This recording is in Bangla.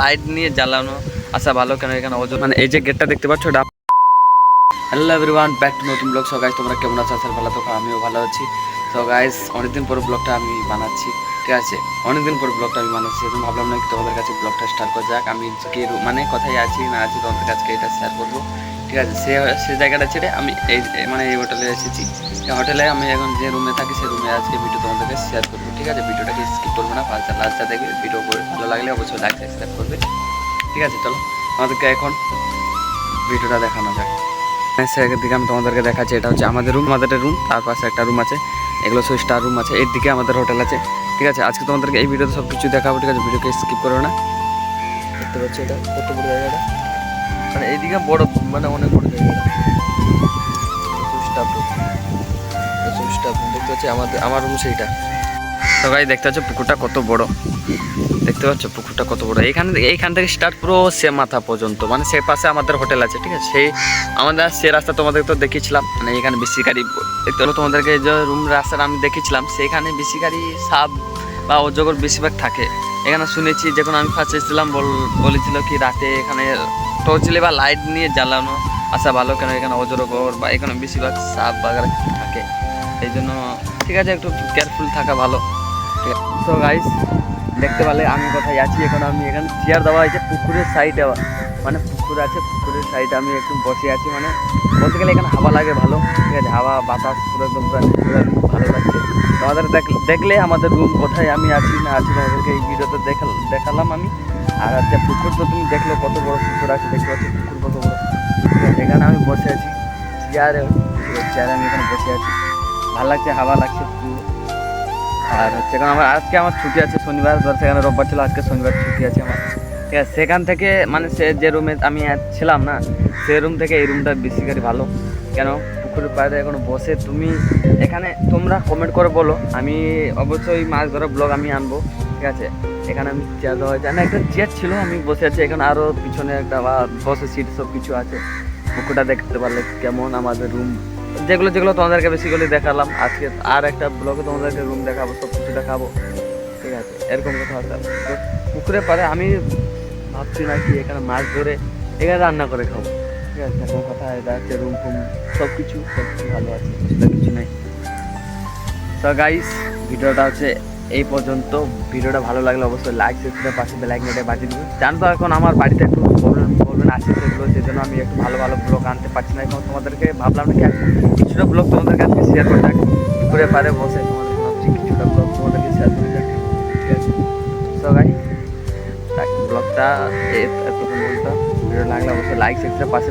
লাইট নিয়ে জ্বালানো। আসা ভালো কেন? এখানে ওজন মানে এই যে গেটটা দেখতে পাচ্ছ, এটা হ্যালো এভরিওয়ান ব্যাক টু নতুন ব্লগ সো তোমরা কেমন আছো? আসার ভালো তো আমিও ভালো আছি। তো অনেকদিন পর ব্লগটা আমি বানাচ্ছি। ঠিক আছে? অনেকদিন পর ব্লগটা আমি বানাচ্ছি এখন ভাবলাম না কি তোমাদের কাছে ব্লগটা স্টার্ট করা যাক। আমি যে মানে কোথায় আছি, না আছি, তোমাদের কাছে এটা শেয়ার করব। ঠিক আছে, সে সে জায়গাটা ছেড়ে আমি এই মানে এই হোটেলে এসেছি। এই হোটেলে আমি এখন যে রুমে থাকি সেই রুমে আজকে ভিডিও তোমাদেরকে শেয়ার করব। ঠিক আছে ভিডিওটাকে স্কিপ করব না ফার্স্ট লাস্টটা দেখে ভিডিও করে ভালো লাগলে অবশ্যই লাইক সাবস্ক্রাইব করবে। ঠিক আছে, চলো, আমাদেরকে এখন ভিডিওটা দেখানো যাক। সেদিকে দিকে আমি তোমাদেরকে দেখাচ্ছি, এটা হচ্ছে আমাদের রুম আমাদের রুম তার পাশে একটা রুম আছে। এগুলো সব স্টার রুম আছে, এর দিকে আমাদের হোটেল আছে। ঠিক আছে, আজকে তোমাদেরকে এই ভিডিওতে সব কিছু দেখাবো, ঠিক আছে? ভিডিওকে স্কিপ করো না। দেখতে পাচ্ছি এটা কত বড় জায়গাটা? মানে এইদিকে বড় মানে অনেক বড় জায়গাটা। দেখতে পাচ্ছি আমাদের, আমার রুম সেইটা। তো দেখতে পাচ্ছ পুকুরটা কত বড়। দেখতে পাচ্ছ পুকুরটা কত বড়। এইখান থেকে এইখান থেকে স্টার্ট পুরো সে মাথা পর্যন্ত। মানে সে পাশে আমাদের হোটেল আছে, ঠিক আছে? সেই আমাদের, সে রাস্তা তোমাদের তো দেখিয়েছিলাম। মানে এখানে বেশি গাড়ি, দেখতে হলো তোমাদেরকে যে রুম রাস্তাটা আমি দেখেছিলাম সেখানে বেশি গাড়ি, সাপ বা অজগর বেশিরভাগ থাকে। এখানে শুনেছি, যখন আমি ফার্স্ট এসেছিলাম, বল, বলেছিল কি রাতে এখানে টর্চ বা লাইট নিয়ে জ্বালানো। আসা ভালো কেন? এখানে অজগর বা এখানে বেশিরভাগ সাপ বাগারা থাকে। এই জন্য ঠিক আছে, একটু কেয়ারফুল থাকা ভালো। তো গাইস দেখতে পেলে আমি কোথায় আছি? এখন আমি এখানে চেয়ার দেওয়া হয়েছে পুকুরের সাইডে মানে পুকুর আছে, পুকুরের সাইডে আমি একটু বসে আছি। মানে বলতে গেলে এখানে হাওয়া লাগে ভালো। ঠিক আছে, হাওয়া, বাতাস পুরো একদম ভালো লাগছে। তোমাদের দেখ- দেখলে আমাদের রুম কোথায় আমি আছি, না আছি তোমাদেরকে এই ভিডিওতে দেখাল দেখালাম আমি। আর আচ্ছা পুকুর তো তুমি দেখলে কত বড় পুকুর আছে, দেখতে পাচ্ছি পুকুর কত বড়। এখানে আমি বসে আছি। চেয়ারে চেয়ারে আমি এখানে বসে আছি। ভালো লাগছে, হাওয়া লাগছে আর হচ্ছে কারণ আমার আজকে আমার ছুটি আছে শনিবার, ধর সেখানে রোববার ছিল, আজকে শনিবার ছুটি আছে আমার। ঠিক আছে, সেখান থেকে মানে সে যে রুমে আমি ছিলাম না, সে রুম থেকে এই রুমটা বেশি করে ভালো। কেন? পুকুরের পাড়ে এখন বসে। তুমি এখানে তোমরা কমেন্ট করে বলো। আমি অবশ্যই মাছ ধরা ব্লগ আমি আনব। ঠিক আছে? এখানে আমি চেয়ার দেওয়া হয়েছে। না, একটা চেয়ার ছিল, আমি বসে আছি। এখানে আরও পিছনে একটা বা বসে সিট সব কিছু আছে। পুকুরটা দেখতে পারলে কেমন আমাদের রুম যেগুলো যেগুলো তোমাদেরকে বেসিক্যালি দেখালাম, আজকে আর একটা ব্লগে তোমাদেরকে রুম দেখাবো সব কিছু দেখাবো। ঠিক আছে, এরকম কথা আছে তো পুকুরে পারে আমি ভাবছি না কি এখানে মাছ ধরে এখানে রান্না করে খাব। ঠিক আছে, এরকম কথা, এটা হচ্ছে রুম ফুম সব কিছু সব কিছু ভালো আছে কিছু নেই। তো গাইস ভিডিওটা হচ্ছে এই পর্যন্ত। ভিডিওটা ভালো লাগলে অবশ্যই লাইক সাবস্ক্রাইব পাশে বেলাইক নেটে বাজিয়ে দিবে জানো তো এখন আমার বাড়িতে একটু প্রবলেম প্রবলেম আছে সেগুলো সেই জন্য আমি একটু ভালো ভালো ব্লগ আনতে পারছি না। এখন তোমাদেরকে ভাবলাম কি কিছুটা ব্লগ তোমাদেরকে আজকে শেয়ার করে থাকি ঘুরে পারে, বসে তোমাদের ভাবছি কিছুটা ব্লগ তোমাদেরকে শেয়ার করে থাকি ঠিক আছে? সো গাই ব্লগটা এত ভিডিও লাগলে অবশ্যই লাইক সাবস্ক্রাইব পাশে